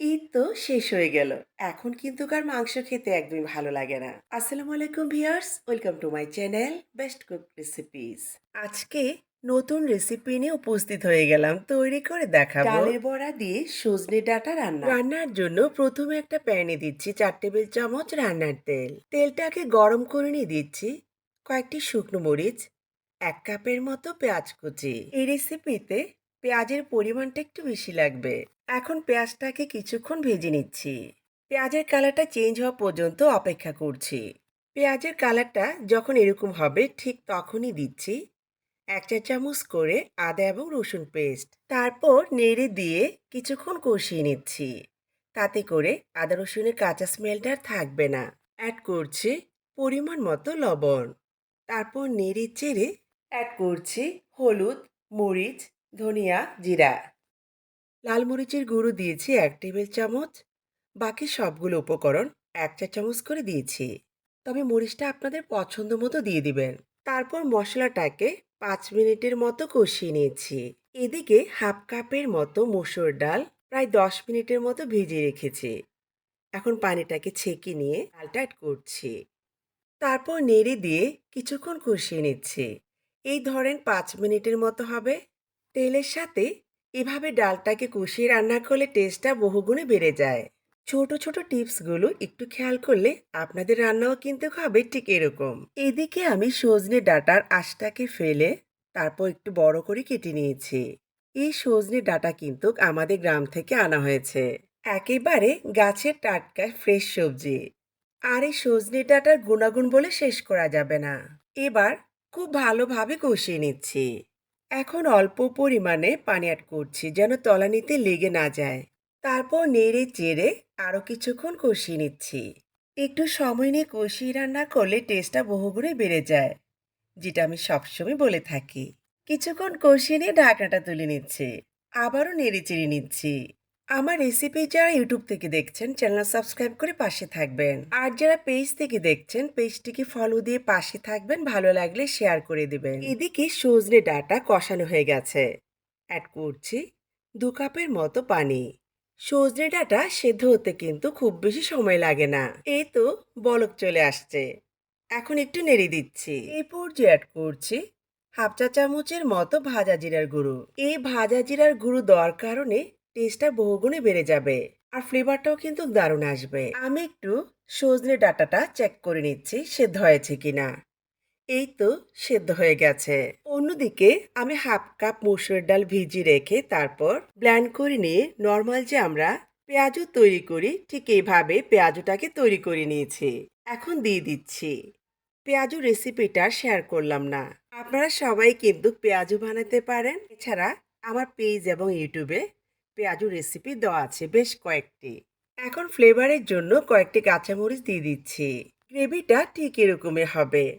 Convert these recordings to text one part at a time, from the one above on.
ঈদ তো শেষ হয়ে গেল। এখন কিন্তু কার মাংস খেতে একদমই ভালো লাগে না। আসসালামু আলাইকুম viewers, welcome to my channel best cook recipes. আজকে নতুন রেসিপি নিয়ে উপস্থিত হয়ে গেলাম তৈরি করে দেখাবো ডালের বড়া দিয়ে সজনে ডাটা রান্না রান্নার জন্য প্রথমে একটা প্যানে দিচ্ছি চার টেবিল চামচ রান্নার তেল তেলটাকে গরম করে নিয়ে দিচ্ছি কয়েকটি শুকনো মরিচ এক কাপের মতো পেঁয়াজ কুচি এই রেসিপিতে পেঁয়াজের পরিমাণটা একটু বেশি লাগবে এখন পেঁয়াজটাকে কিছুক্ষণ ভেজে নিচ্ছি। পেঁয়াজের কালারটা চেঞ্জ হওয়া পর্যন্ত অপেক্ষা করছি। পেঁয়াজের কালারটা যখন এরকম হবে, ঠিক তখনই দিচ্ছি। এক চা চামচ করে আদা এবং রসুন পেস্ট। তারপর নেড়ে দিয়ে কিছুক্ষণ কষিয়ে নিচ্ছি। তাতে করে আদা রসুনের কাঁচা স্মেলটা থাকবে না। অ্যাড করছি পরিমাণ মতো লবণ। তারপর নেড়ে চেড়ে অ্যাড করছি হলুদ, মরিচ, ধনিয়া, জিরা। লাল মরিচের গুঁড়ো দিয়েছি এক টেবিল চামচ। বাকি সবগুলো উপকরণ এক চা চামচ করে দিয়েছি। তবে মরিচটা আপনাদের পছন্দ মতো দিয়ে দিবেন। তারপর মশলাটাকে পাঁচ মিনিটের মতো কষিয়ে নিয়েছি। এদিকে হাফ কাপের মতো মসুর ডাল প্রায় দশ মিনিটের মতো ভিজিয়ে রেখেছি। এখন পানিটাকে ছেঁকে নিয়ে ডালটা অ্যাড করছি। তারপর নেড়ে দিয়ে কিছুক্ষণ কষিয়ে নিচ্ছি। এই ধরেন পাঁচ মিনিটের মতো হবে। তেলের সাথে এভাবে ডালটাকে কষিয়ে রান্না করলে টেস্টটা বহুগুণে বেড়ে যায়। ছোট ছোট টিপসগুলো একটু খেয়াল করলে আপনাদের রান্নাও কিন্তু হবে ঠিক এরকম। এদিকে আমি সজনে ডাটার আশটাকে ফেলে তারপর একটু বড় করে কেটে নিয়েছি। এই সজনে ডাটা কিন্তু আমাদের গ্রাম থেকে আনা হয়েছে। একেবারে গাছের টাটকা ফ্রেশ সবজি। আর এই সজনে ডাটার গুণাগুণ বলে শেষ করা যাবে না। এবার খুব ভালোভাবে কষিয়ে নিচ্ছি। এখন অল্প পরিমাণে পানি অ্যাড করছি যেন তলানিতে লেগে না যায়। তারপর নেড়ে চেড়ে আরও কিছুক্ষণ কষিয়ে নিচ্ছি। একটু সময় নিয়ে কষিয়ে রান্না করলে টেস্টটা বহুগুণে বেড়ে যায়, যেটা আমি সবসময় বলে থাকি। কিছুক্ষণ কষিয়ে নিয়ে ঢাকনাটা তুলে নিচ্ছি, আবারও নেড়ে চেড়ে নিচ্ছি। আমার রেসিপি যারা ইউটিউব থেকে দেখছেন চ্যানেল সাবস্ক্রাইব করে পাশে থাকবেন। আর যারা পেজ থেকে দেখছেন পেজটিকে ফলো দিয়ে পাশে থাকবেন, ভালো লাগলে শেয়ার করে দেবেন। এদিকে সজনে ডাটা কষানো হয়ে গেছে। অ্যাড করছি দু কাপের মতো পানি। সজনে ডাটা সেদ্ধ হতে কিন্তু খুব বেশি সময় লাগে না। এই তো বলক চলে আসছে। এখন একটু নেড়ে দিচ্ছি। এই পর্যায়ে অ্যাড করছি হাফ চা চামচের মতো ভাজা জিরার গুঁড়ো। এই ভাজা জিরার গুঁড়ো দেওয়ার কারণে টেস্টটা বহুগুণে বেড়ে যাবে। আর ফ্লেভারটাও কিন্তু দারুণ আসবে। আমি একটু সজনে ডাটাটা চেক করে নিচ্ছি, সেদ্ধ হয়েছে কিনা। এই তো সেদ্ধ হয়ে গেছে। অন্যদিকে আমি হাফ কাপ মুসুর ডাল ভিজিয়ে রেখে তারপর ব্ল্যান্ড করে নিয়ে নর্মাল যে আমরা পেঁয়াজু তৈরি করি, ঠিক এইভাবে পেঁয়াজটাকে তৈরি করে নিয়েছি। এখন দিয়ে দিচ্ছি। পেঁয়াজু রেসিপিটা শেয়ার করলাম না। আপনারা সবাই কিন্তু পেঁয়াজু বানাতে পারেন। এছাড়া আমার পেজ এবং ইউটিউবে পেঁয়াজু রেসিপি দেওয়া আছে বেশ কয়েকটি। এখন ফ্লেভারের জন্য কয়েকটি কাঁচামরিচ দিয়ে দিচ্ছি। গ্রেভিটা ঠিক এরকমই হবে।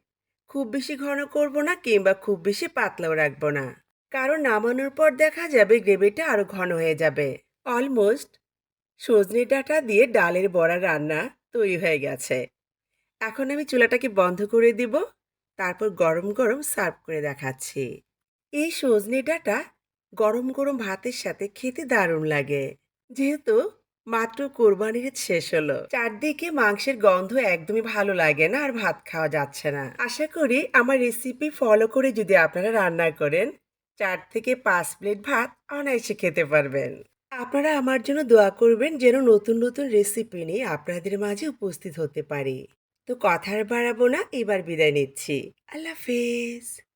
খুব বেশি ঘন করব না কিংবা খুব বেশি পাতলাও রাখব না। কারণ নামানোর পর দেখা যাবে গ্রেভিটা আরও ঘন হয়ে যাবে। অলমোস্ট সজনে ডাঁটা দিয়ে ডালের বড়া রান্না তৈরি হয়ে গেছে। এখন আমি চুলাটাকে বন্ধ করে দিব। তারপর গরম গরম সার্ভ করে দেখাচ্ছি। এই সজনে ডাঁটা গরম গরম ভাতের সাথে খেতে দারুণ লাগে। যেহেতু মাত্র কোরবানির শেষ হলো। চারদিকে মাংসের গন্ধ একদমই ভালো লাগে না আর ভাত খাওয়া যাচ্ছে না। আশা করি আমার রেসিপি ফলো করে যদি আপনারা রান্না করেন, চার থেকে পাঁচ প্লেট ভাত অনায়াসে খেতে পারবেন। আপনারা আমার জন্য দোয়া করবেন যেন নতুন নতুন রেসিপি নিয়ে আপনাদের মাঝে উপস্থিত হতে পারি। তো কথার বাড়াবো না, এবার বিদায় নিচ্ছি। আল্লাহ হাফেজ।